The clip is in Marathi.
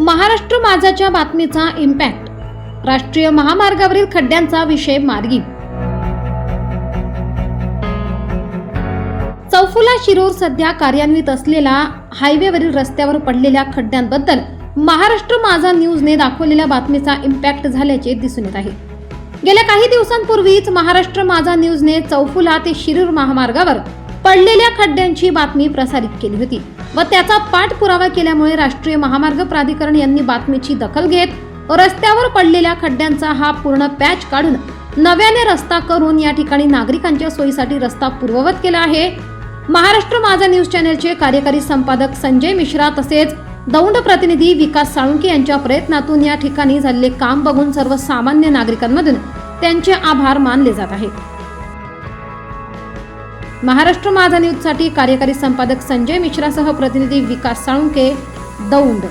महाराष्ट्र माझाच्या बातमीचा इम्पॅक्ट राष्ट्रीय महामार्गावरील खड्ड्यांचा विषय मार्गी. चौफुला शिरूर सध्या कार्यान्वित असलेला हायवेवरील रस्त्यावर पडलेल्या खड्ड्यांबद्दल महाराष्ट्र माझा न्यूजने दाखवलेल्या बातमीचा इम्पॅक्ट झाल्याचे दिसून येत आहे. गेल्या काही दिवसांपूर्वीच महाराष्ट्र माझा न्यूजने चौफुला ते शिरूर महामार्गावर पडलेल्या खड्ड्यांची बातमी प्रसारित केली होती व त्याचा पाठपुरावा केल्यामुळे राष्ट्रीय महामार्ग प्राधिकरण यांनी बातमीची दखल घेत रस्त्यावर पडलेल्या खड्ड्यांचा हा पूर्ण पॅच काढून नव्याने रस्ता करून या ठिकाणी नागरिकांच्या सोयीसाठी रस्ता पूर्ववत केला आहे. महाराष्ट्र माझा न्यूज चॅनलचे कार्यकारी संपादक संजय मिश्रा तसेच दौंड प्रतिनिधी विकास साळुंके यांच्या प्रयत्नातून या ठिकाणी झालेले काम बघून सर्वसामान्य नागरिकांमधून त्यांचे आभार मानले जात आहेत. महाराष्ट्र माझा न्यूजसाठी कार्यकारी संपादक संजय मिश्रासह प्रतिनिधी विकास साळुंके दौंड.